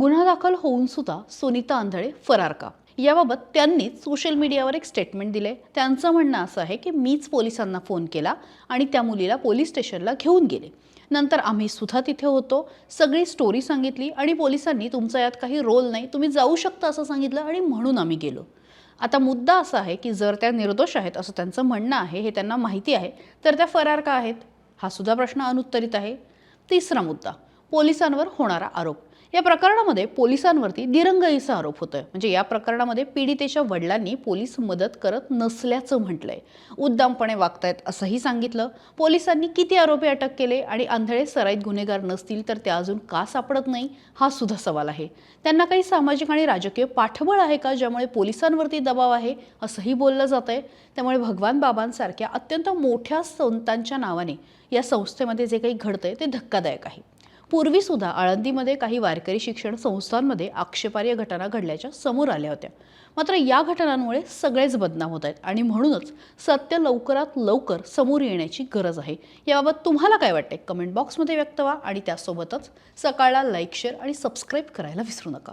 गुन्हा दाखल होऊन सुद्धा सुनीता आंधळे फरार का? याबाबत त्यांनीच सोशल मीडियावर एक स्टेटमेंट दिले त्यांचं म्हणणं असं आहे की मीच पोलिसांना फोन केला आणि त्या मुलीला पोलीस स्टेशनला घेऊन गेले. नंतर आम्ही सुद्धा तिथे होतो. सगळी स्टोरी सांगितली आणि पोलिसांनी तुमचा यात काही रोल नाही तुम्ही जाऊ शकता असं सांगितलं आणि म्हणून आम्ही गेलो. आता मुद्दा असा आहे की जर त्या निर्दोष आहेत असं त्यांचं म्हणणं आहे हे त्यांना माहिती आहे तर त्या फरार का आहेत? हा सुद्धा प्रश्न अनुत्तरित आहे. तिसरा मुद्दा पोलिसांवर होणारा आरोप. या प्रकरणामध्ये पोलिसांवरती दिरंगाईचा आरोप होतोय. म्हणजे या प्रकरणामध्ये पीडितेच्या वडिलांनी पोलीस मदत करत नसल्याचं म्हटलंय. उद्दामपणे वागतायत असंही सांगितलं. पोलिसांनी किती आरोपी अटक केले आणि आंधळे सराईत गुन्हेगार नसतील तर त्या अजून का सापडत नाही? हा सुद्धा सवाल आहे. त्यांना काही सामाजिक आणि राजकीय पाठबळ आहे का ज्यामुळे पोलिसांवरती दबाव आहे असंही बोललं जात आहे त्यामुळे भगवान बाबांसारख्या अत्यंत मोठ्या संतांच्या नावाने या संस्थेमध्ये जे काही घडतंय ते धक्कादायक आहे. पूर्वीसुद्धा आळंदीमध्ये काही वारकरी शिक्षण संस्थांमध्ये आक्षेपार्ह घटना घडल्याच्या समोर आल्या होत्या. मात्र या घटनांमुळे सगळेच बदनाम होत आहेत आणि म्हणूनच सत्य लवकरात लवकर समोर येण्याची गरज आहे. याबाबत तुम्हाला काय वाटते कमेंट बॉक्समध्ये व्यक्त व्हा आणि त्यासोबतच सकाळला लाईक शेअर आणि सबस्क्राईब करायला विसरू नका.